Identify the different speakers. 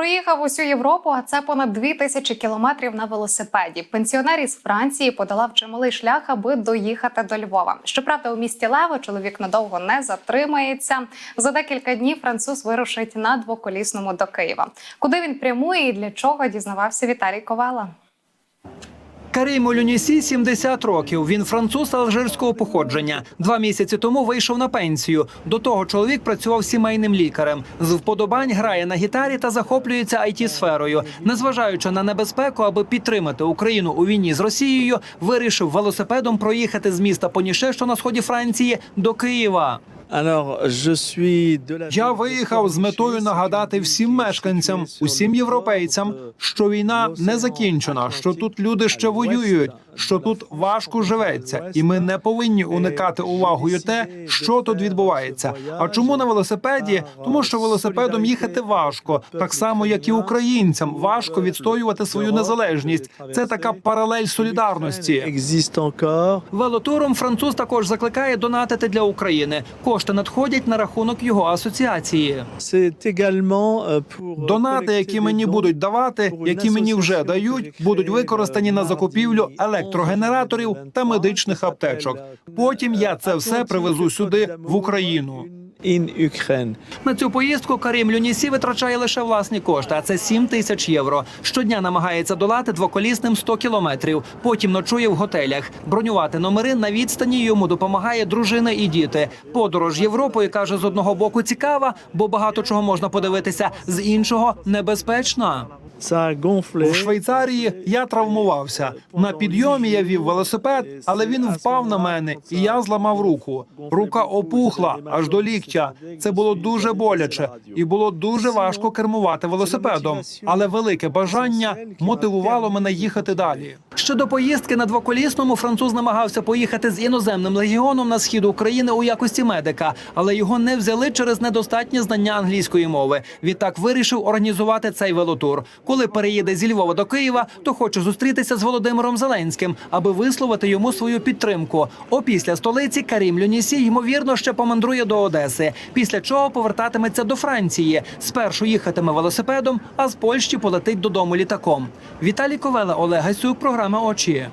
Speaker 1: Проїхав усю Європу, а це понад дві тисячі кілометрів на велосипеді. Пенсіонер із Франції подолав чималий шлях, аби доїхати до Львова. Щоправда, у місті Лево чоловік надовго не затримається. За декілька днів француз вирушить на двоколісному до Києва. Куди він прямує і для чого дізнавався Віталій Ковала.
Speaker 2: Кариму Люнісі 70 років. Він француз алжирського походження. Два місяці тому вийшов на пенсію. До того чоловік працював сімейним лікарем. З вподобань грає на гітарі та захоплюється it сферою. Незважаючи на небезпеку, аби підтримати Україну у війні з Росією, вирішив велосипедом проїхати з міста Поніше, що на сході Франції, до Києва.
Speaker 3: Я виїхав з метою нагадати всім мешканцям, усім європейцям, що війна не закінчена, що тут люди ще воюють, що тут важко живеться, і ми не повинні уникати увагою те, що тут відбувається. А чому на велосипеді? Тому що велосипедом їхати важко, так само як і українцям. Важко відстоювати свою незалежність. Це така паралель солідарності.
Speaker 2: Велотуром француз також закликає донатити для України. Кошти надходять на рахунок його асоціації.
Speaker 4: Euh, pour
Speaker 3: Донати, які мені будуть давати, які мені вже дають, будуть використані на закупівлю електрогенераторів та медичних аптечок. Потім я це все привезу сюди в Україну.
Speaker 4: In Ukraine.
Speaker 2: На цю поїздку Карим Люнісі витрачає лише власні кошти, а це 7 тисяч євро. Щодня намагається долати двоколісним 100 кілометрів. Потім ночує в готелях. Бронювати номери на відстані йому допомагає дружина і діти. Подорож Європою каже з одного боку цікава, бо багато чого можна подивитися, з іншого небезпечна.
Speaker 3: В Швейцарії я травмувався. На підйомі я вів велосипед, але він впав на мене, і я зламав руку. Рука опухла аж до ліктя. Це було дуже боляче, і було дуже важко кермувати велосипедом. Але велике бажання мотивувало мене їхати далі.
Speaker 2: Ще до поїздки на двоколісному француз намагався поїхати з іноземним легіоном на схід України у якості медика, але його не взяли через недостатнє знання англійської мови. Відтак вирішив організувати цей велотур. Коли переїде зі Львова до Києва, то хоче зустрітися з Володимиром Зеленським, аби висловити йому свою підтримку. Опісля столиці Карім Люнісі ймовірно ще помандрує до Одеси. Після чого повертатиметься до Франції. Спершу їхатиме велосипедом, а з Польщі полетить додому літаком. Віталій Ковела, Олег Гасюк, програма Очі.